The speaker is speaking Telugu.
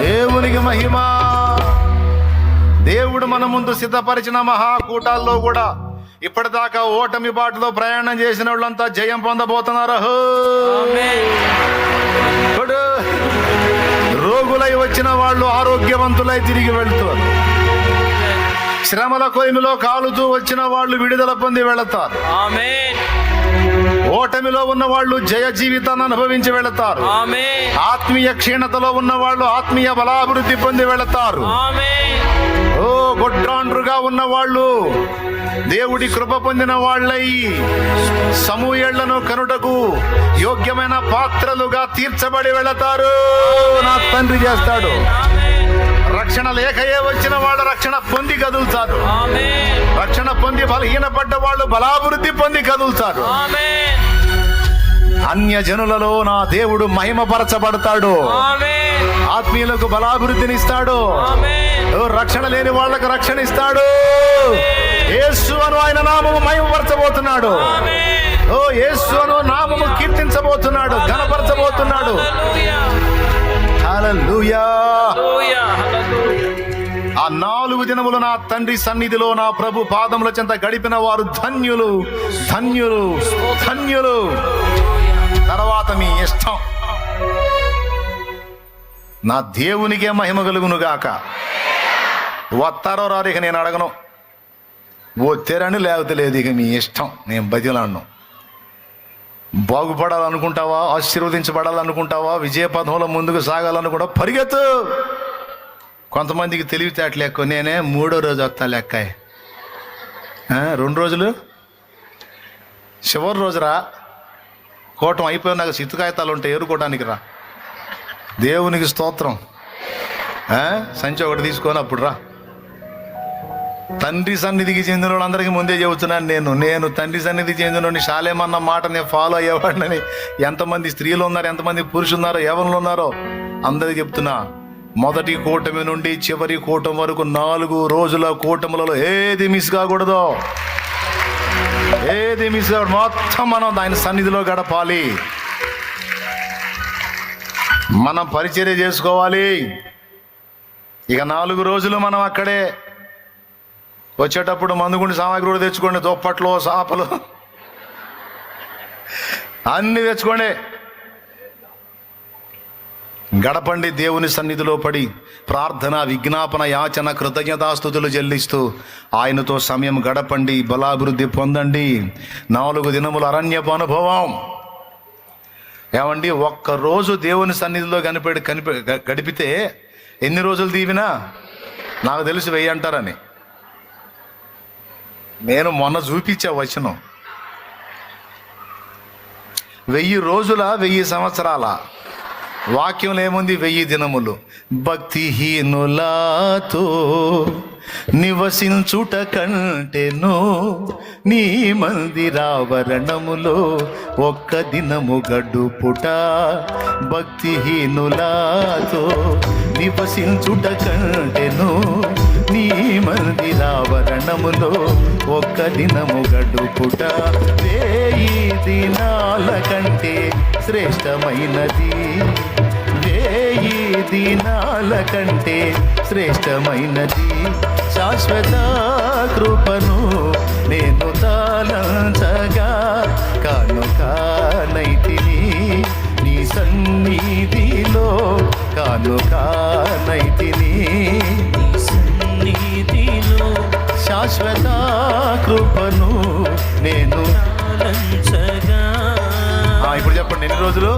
దేవునికి మహిమ. దేవుడు మన ముందు సిద్ధపరిచిన మహాకూటాల్లో కూడా ఇప్పటిదాకా ఓటమి బాటలో ప్రయాణం చేసిన వాళ్ళంతా జయం పొందబోతున్నారు. ఇప్పుడు రోగులై వచ్చిన వాళ్ళు ఆరోగ్యవంతులై తిరిగి వెళ్తారు. శ్రమల కొలిమిలో కాలుతూ వచ్చిన వాళ్ళు విడుదల పొంది వెళతారు. ఆమె ఓటమిలో ఉన్న వాళ్ళు జయ జీవితాన్ని అనుభవించి వెళతారు. ఆత్మీయ క్షీణతలో ఉన్న వాళ్ళు ఆత్మీయ బలాభివృద్ధి పొంది వెళతారు. ఓ గొడ్రాండ్రుగా ఉన్న వాళ్ళు దేవుడి కృప పొందిన వాళ్ళై సమూయేళ్ళను కనుటకు యోగ్యమైన పాత్రలుగా తీర్చబడి వెళతారు. నా తండ్రి చేస్తాడు. రక్షణ లేకయే వచ్చిన వాళ్ళ రక్షణ పొంది కదులుతారు. రక్షణ పొంది బలహీనపడ్డ వాళ్ళు బలాభివృద్ధి పొంది కదులుతారు. అన్య జనులలో నా దేవుడు మహిమపరచబడతాడు. ఆత్మీయులకు బలాభివృద్ధినిస్తాడు. రక్షణ లేని వాళ్ళకు రక్షణ ఇస్తాడు యేసు అను ఆయన నామము మహిమపరచబోతున్నాడు. ఓ యేసు అను నామము కీర్తించబోతున్నాడు ఘనపరచబోతున్నాడు. దినములు నా తండ్రి సన్నిధిలో నా ప్రభు పాదముల చెంత గడిపిన వారు ధన్యులు ధన్యులు ధన్యులు. తర్వాత మీ ఇష్టం. నా దేవునికే మహిమ కలుగును గాక వస్తారో రారు ఇక నేను అడగను. వచ్చారని లేకపోతే లేదు ఇక మీ ఇష్టం. నేను బతిలాడను. బాగుపడాలనుకుంటావా? ఆశీర్వదించబడాలనుకుంటావా? విజయ విజయపథంలో ముందుకు సాగాలనుకుంటావా? పరిగెత్తు. కొంతమందికి తెలివితేటలు ఎక్కువ నేనే మూడో రోజు వస్తా లెక్క రెండు రోజులు? చివరి రోజురా కోటం అయిపోయిన సిత్తుకాయతాలు సిత్తు కాగితాలు ఉంటాయి ఏరుకోవడానికి రా. దేవునికి స్తోత్రం. సంచి ఒకటి తీసుకొని అప్పుడు రా. తండ్రి సన్నిధికి చెందిన వాళ్ళందరికీ ముందే చెబుతున్నాను నేను. నేను తండ్రి సన్నిధికి చెందిన శాలేమన్న మాట నేను ఫాలో అయ్యేవాడిని ఎంతమంది స్త్రీలు ఉన్నారు ఎంతమంది పురుషులు ఉన్నారో ఎవరు ఉన్నారో అందరికి చెప్తున్నా. మొదటి కూటమి నుండి చివరి కూటం వరకు నాలుగు రోజుల కూటములలో ఏది మిస్ కాకూడదు? ఏది మిస్ కాకూడదు? మొత్తం మనం ఆయన సన్నిధిలో గడపాలి. మనం పరిచర్య చేసుకోవాలి. ఇక నాలుగు రోజులు మనం అక్కడే వచ్చేటప్పుడు మందుగుండి సామాగ్రి కూడా తెచ్చుకోండి దుప్పట్లు సాపలు. అన్నీ తెచ్చుకోండి. గడపండి దేవుని సన్నిధిలో పడి ప్రార్థన విజ్ఞాపన యాచన కృతజ్ఞతాస్థుతులు చెల్లిస్తూ ఆయనతో సమయం గడపండి బలాభివృద్ధి పొందండి. నాలుగు దినముల అరణ్యపు అనుభవం. ఏమండి ఒక్క రోజు దేవుని సన్నిధిలో కనిపెడి కనిపె గడిపితే ఎన్ని రోజులు దీవినా? నాకు తెలిసి వెయ్యి అంటారని. నేను మొన్న చూపించా వచనం. వెయ్యి రోజుల వెయ్యి సంవత్సరాల? వాక్యంలో ఏముంది? వెయ్యి దినములు. భక్తిహీనులాతో నివసించుట కంటేను. నీ మందిరావరణములో ఒక్క దినము గడుపుట. భక్తిహీనులాతో నివసించుట కంటేను. నీ మందిరావరణములో ఒక్క దినము గడుపుట. వేయి దినాల కంటే శ్రేష్టమైనది? వేయి దినాల కంటే శ్రేష్టమైనది? శాశ్వత కృపను నేను తాళంచగా కానుక నీ సన్నిధిలో కాను నైతిని శాశ్వత కృపను నేను ఇప్పుడు చెప్పండి ఎన్ని రోజులు?